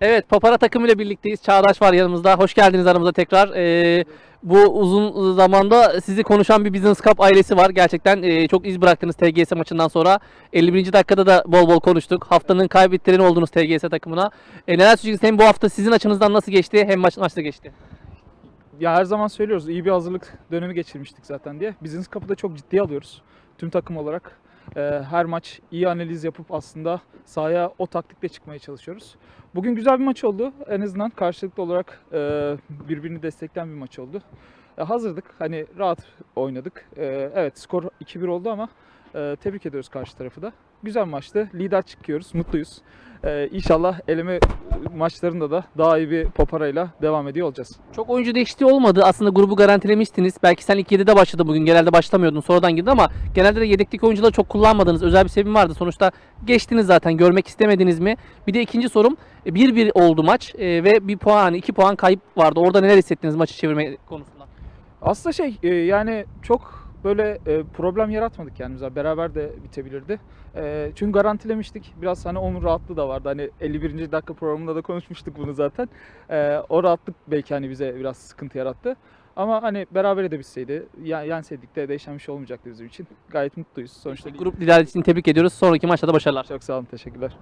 Evet, Papara takımıyla birlikteyiz. Çağdaş var yanımızda. Hoş geldiniz aramıza tekrar. Ee, bu uzun zamanda sizi konuşan bir Business Cup ailesi var. Gerçekten e, çok iz bıraktınız TGS maçından sonra. 51. dakikada da bol bol konuştuk. Haftanın kaybettireni oldunuz TGS takımına. E, neler söyleyeceksiniz? Hem bu hafta sizin açınızdan nasıl geçti hem maç maçta geçti. Ya her zaman söylüyoruz iyi bir hazırlık dönemi geçirmiştik zaten diye. Business Cup'ı da çok ciddiye alıyoruz tüm takım olarak. Ee, her maç iyi analiz yapıp aslında sahaya o taktikle çıkmaya çalışıyoruz. Bugün güzel bir maç oldu. En azından karşılıklı olarak e, birbirini destekleyen bir maç oldu. E, hazırdık. Hani rahat oynadık. E, evet skor 2-1 oldu ama tebrik ediyoruz karşı tarafı da. Güzel maçtı. Lider çıkıyoruz. Mutluyuz. İnşallah eleme maçlarında da daha iyi bir paparayla devam ediyor olacağız. Çok oyuncu değişikliği olmadı. Aslında grubu garantilemiştiniz. Belki sen ilk 7'de başladı bugün. Genelde başlamıyordun. Sonradan girdin ama genelde de yedekteki oyuncuları çok kullanmadınız. Özel bir sebebim vardı. Sonuçta geçtiniz zaten. Görmek istemediniz mi? Bir de ikinci sorum. e, 1-1 oldu maç e, ve bir puan, iki puan kayıp vardı. Orada neler hissettiniz maçı çevirme konusunda? Aslında şey e, yani çok böyle e, problem yaratmadık kendimize. Beraber de bitebilirdi. E, çünkü garantilemiştik. Biraz hani onun rahatlığı da vardı. Hani 51. dakika programında da konuşmuştuk bunu zaten. E, o rahatlık belki hani bize biraz sıkıntı yarattı. Ama hani berabere de bitseydi, yenseydik de değişen bir şey olmayacaktı bizim için. Gayet mutluyuz. Sonuçta Grup lider için tebrik ediyoruz. Sonraki maçta da başarılar. çok sağ olun, teşekkürler.